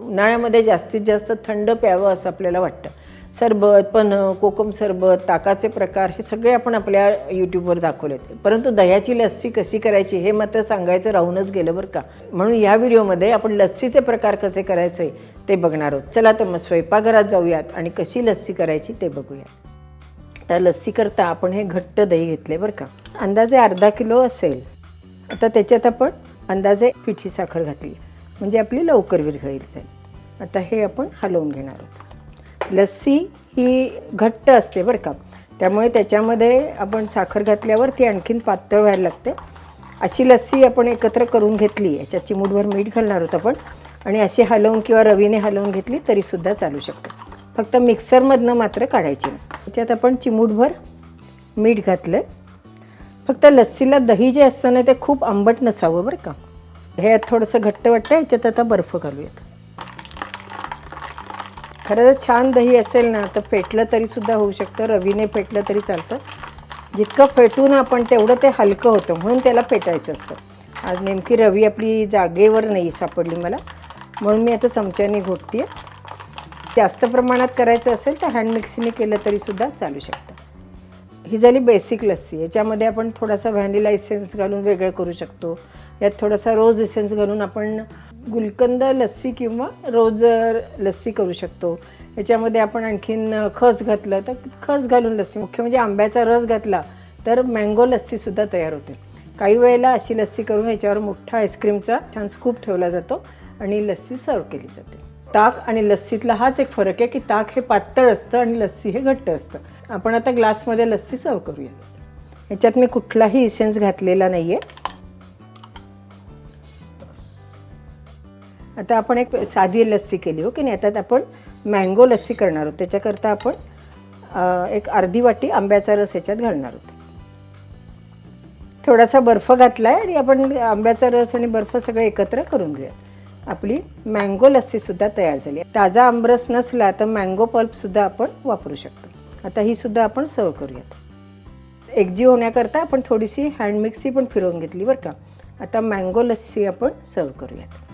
उन्हाळ्यामध्ये जास्तीत जास्त थंड प्यावं असं आपल्याला वाटतं. सरबत पण कोकम सरबत ताकाचे प्रकार हे सगळे आपण आपल्या यूट्यूबवर दाखवले परंतु दह्याची लस्सी कशी करायची हे मात्र सांगायचं राहूनच गेलं बरं का. म्हणून या व्हिडिओमध्ये आपण लस्सीचे प्रकार कसे करायचे ते बघणार आहोत. चला तर मग स्वयंपाकघरात जाऊयात आणि कशी लस्सी करायची ते बघूया तर लस्सीकरता आपण हे घट्ट दही घेतले बरं का. अंदाजे अर्धा किलो असेल. आता त्याच्यात आपण अंदाजे पिठी साखर घातली. म्हणजे आपली लवकर विरघळीत जाईल आता हे आपण हलवून घेणार आहोत. लस्सी ही घट्ट असते बरं का. त्यामुळे त्याच्यामध्ये आपण साखर घातल्यावर ती आणखीन पातळ व्हायला लागते. अशी लस्सी आपण एकत्र करून घेतली याच्यात चिमूटभर मीठ घालणार आहोत आपण. आणि अशी हलवून किंवा रवीने हलवून घेतली तरीसुद्धा चालू शकते. फक्त मिक्सरमधनं मात्र काढायची नाही. त्याच्यात आपण चिमूटभर मीठ घातलं फक्त लस्सीला दही जे असतं ना ते खूप आंबट नसावं बरं का. हे थोडंसं घट्ट वाटतं याच्यात आता बर्फ घालूयात. खरं तर छान दही असेल ना तर फेटलं तरीसुद्धा होऊ शकतं रवीने फेटलं तरी चालतं. जितकं फेटून आपण तेवढं ते हलकं होतं म्हणून त्याला फेटायचं असतं. आज नेमकी रवी आपली जागेवर नाही सापडली मला म्हणून मी आता चमच्याने घोटते जास्त प्रमाणात करायचं असेल तर हँड मिक्सीने केलं तरीसुद्धा चालू शकतं. ही झाली बेसिक लस्सी. याच्यामध्ये आपण थोडासा व्हॅनिला इसेन्स घालून वेगळं करू शकतो. यात थोडासा रोज इसेन्स घालून आपण गुलकंद लस्सी किंवा रोज लस्सी करू शकतो. याच्यामध्ये आपण आणखीन खस घातलं तर खस घालून लस्सी मुख्य म्हणजे आंब्याचा रस घातला तर मँगो लस्सीसुद्धा तयार होते. काही वेळेला अशी लस्सी करून याच्यावर मोठा आईस्क्रीमचा छान स्कूप ठेवला जातो आणि लस्सी सर्व केली जाते. ताक आणि लस्सीतला हाच एक फरक आहे की ताक हे पातळ असतं आणि लस्सी हे घट्ट असतं. आपण आता ग्लासमध्ये लस्सी सर्व करूया. याच्यात मी कुठलाही इसेन्स घातलेला नाही आहे आता आपण एक साधी लस्सी केली हो की नाही? आता आपण मँगो लस्सी करणार आहोत. त्याच्याकरता आपण एक अर्धी वाटी आंब्याचा रस याच्यात घालणार आहोत. थोडासा बर्फ घातला आहे आणि आपण आंब्याचा रस आणि बर्फ सगळं एकत्र करून घेऊया आपली मँगो लस्सीसुद्धा तयार झाली ताजा आंबरस नसला तर मँगो पल्पसुद्धा आपण वापरू शकतो. आता ही सुद्धा आपण सर्व करूयात. एकजीव होण्याकरता आपण थोडीशी हँडमिक्सी पण फिरवून घेतली बरं का. आता मँगो लस्सी आपण सर्व करूयात.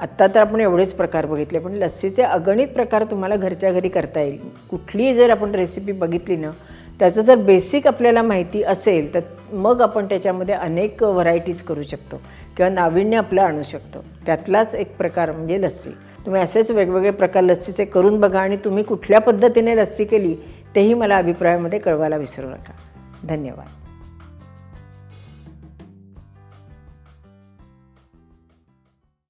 आत्ता तर आपण एवढेच प्रकार बघितले पण लस्सीचे अगणित प्रकार तुम्हाला घरच्या घरी करता येईल. कुठलीही जर आपण रेसिपी बघितली ना त्याचं जर बेसिक आपल्याला माहिती असेल तर मग आपण त्याच्यामध्ये अनेक व्हरायटीज करू शकतो किंवा नाविन्य आपलं आणू शकतो. त्यातलाच एक प्रकार म्हणजे लस्सी. तुम्ही असेच वेगवेगळे प्रकार लस्सीचे करून बघा आणि तुम्ही कुठल्या पद्धतीने लस्सी केली तेही मला अभिप्रायामध्ये कळवायला विसरू नका. धन्यवाद.